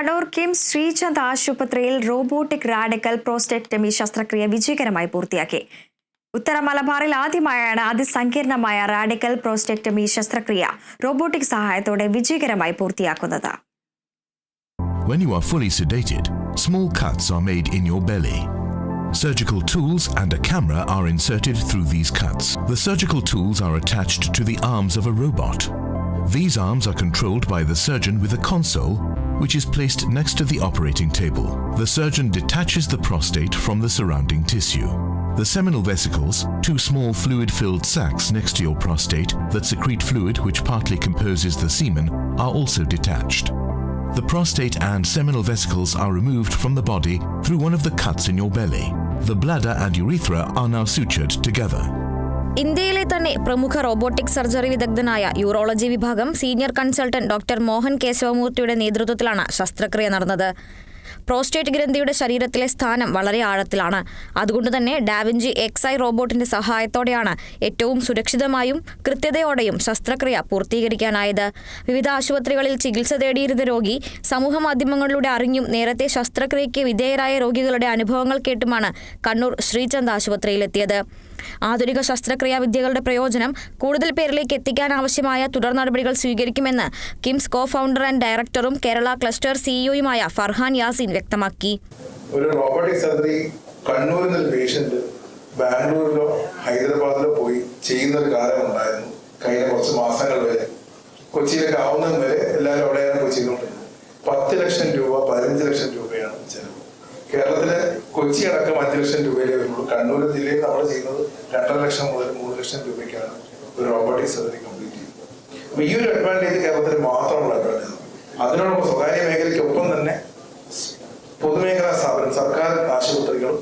കണ്ണൂർ കിംസ് ശ്രീചന്ദ് ആശുപത്രിയിൽ robotic radical പ്രോസ്റ്റെക്ടമി ശസ്ത്രക്രിയ വിജയകരമായി പൂർത്തിയാക്കി ഉത്തര മലബാറിൽ ആദ്യമായാണ് അതിസങ്കീർണമായ റാഡിക്കൽ പ്രോസ്റ്റെക്ടമി ശസ്ത്രക്രിയ റോബോട്ടിക് സഹായത്തോടെ വിജയകരമായി പൂർത്തിയാക്കുന്നത് When you are fully sedated, small cuts are made in your belly. Surgical tools and a camera are inserted through these cuts. The surgical tools are attached to the arms of a robot. These arms are controlled by the surgeon with a console, which is placed next to the operating table. The surgeon detaches the prostate from the surrounding tissue. The seminal vesicles, two small fluid filled sacs next to your prostate that secrete fluid which partly composes the semen, are also detached. The prostate and seminal vesicles are removed from the body through one of the cuts in your belly. The bladder and urethra are now sutured together. ഇന്ത്യയിലെ തന്നെ പ്രമുഖ robotic surgery വിദഗ്ധനായ urology വിഭാഗം senior consultant doctor Mohan കേശവമൂർത്തിയുടെ നേതൃത്വത്തിലാണ് ശസ്ത്രക്രിയ നടന്നത്. Prostate ഗ്രന്ഥിയുടെ ശരീരത്തിലെ സ്ഥാനം വളരെ ആഴത്തിലാണ്. അതുകൊണ്ട് തന്നെ ഡാവിഞ്ചി എക്സ് റോബോട്ടിന്റെ സഹായത്തോടെയാണ് ഏറ്റവും സുരക്ഷിതമായും കൃത്യതയോടെയും ശസ്ത്രക്രിയ പൂർത്തീകരിക്കാനായത്. വിവിധ ആശുപത്രികളിൽ ചികിത്സ തേടിയിരുന്ന രോഗി സമൂഹ മാധ്യമങ്ങളിലൂടെ അറിഞ്ഞും നേരത്തെ ശസ്ത്രക്രിയയ്ക്ക് വിധേയരായ രോഗികളുടെ അനുഭവങ്ങൾ കേട്ടുമാണ് കണ്ണൂർ ശ്രീചന്ദ് ആശുപത്രിയിലെത്തിയത്. ആധുനിക ശസ്ത്രക്രിയാ വിദ്യകളുടെ പ്രയോജനം കൂടുതൽ പേരിലേക്ക് എത്തിക്കാൻ ആവശ്യമായ തുടർ നടപടികൾ സ്വീകരിക്കുമെന്ന് കിംസ് കോ ഫൗണ്ടർ ആൻഡ് ഡയറക്ടറും കേരള ക്ലസ്റ്റർ സിഇഒയുമായ ഫർഹാൻ യാസിൻ വ്യക്തമാക്കി. ഒരു റോബോട്ടിക് സർജറി കണ്ണൂരിൽ പേഷ്യന്റ് ബാംഗ്ലൂരിലോ ഹൈദരാബാദിലോ പോയി ചെയ്യുന്ന ഒരു കാലം ഉണ്ടായിരുന്നു. കഴിഞ്ഞ കുറച്ച് മാസങ്ങൾ വരെ. കൊച്ചിയിലൊക്കെ ആവുന്നതും വരെ എല്ലാവരും അവിടെയാണ് ചെയ്തുകൊണ്ടിരുന്നത് പത്ത് ലക്ഷം രൂപ പതിനഞ്ച് ലക്ഷം രൂപയാണ് ചെലവ്. കേരളത്തിലെ കൊച്ചി അടക്കം അഞ്ച് ലക്ഷം രൂപയിലേ വരുള്ളൂ കണ്ണൂർ ജില്ലയിൽ നമ്മൾ ചെയ്യുന്നത് രണ്ടര ലക്ഷം മുതൽ മൂന്ന് ലക്ഷം രൂപയ്ക്കാണ് ഒരു റോബോട്ടിക് സർജറി കംപ്ലീറ്റ് ചെയ്യുന്നത്. അപ്പൊ ഈ ഒരു അഡ്വാന്റേജ് കേരളത്തിൽ മാത്രമുള്ള അഡ്വാന്റേജ് അതിനോടൊപ്പം സ്വകാര്യ മേഖലയ്ക്കൊപ്പം തന്നെ പൊതുമേഖലാ സ്ഥാപനം സർക്കാർ ആശുപത്രികൾ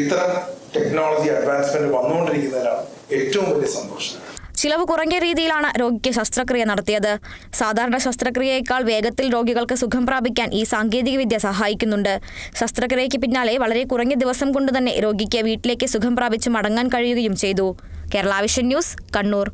ഇത്തരം ടെക്നോളജി അഡ്വാൻസ്മെന്റ് വന്നുകൊണ്ടിരിക്കുന്നതിലാണ് ഏറ്റവും വലിയ സന്തോഷം. ചിലവ് കുറഞ്ഞ രീതിയിലാണ് രോഗിക്ക് ശസ്ത്രക്രിയ നടത്തിയത്. സാധാരണ ശസ്ത്രക്രിയയേക്കാൾ വേഗത്തിൽ രോഗികൾക്ക് സുഖം പ്രാപിക്കാൻ ഈ സാങ്കേതികവിദ്യ സഹായിക്കുന്നുണ്ട്. ശസ്ത്രക്രിയയ്ക്ക് പിന്നാലെ വളരെ കുറഞ്ഞ ദിവസം കൊണ്ട് തന്നെ രോഗിക്ക് വീട്ടിലേക്ക് സുഖം പ്രാപിച്ച് മടങ്ങാൻ കഴിയുകയും ചെയ്തു. Kerala vision news Kannur.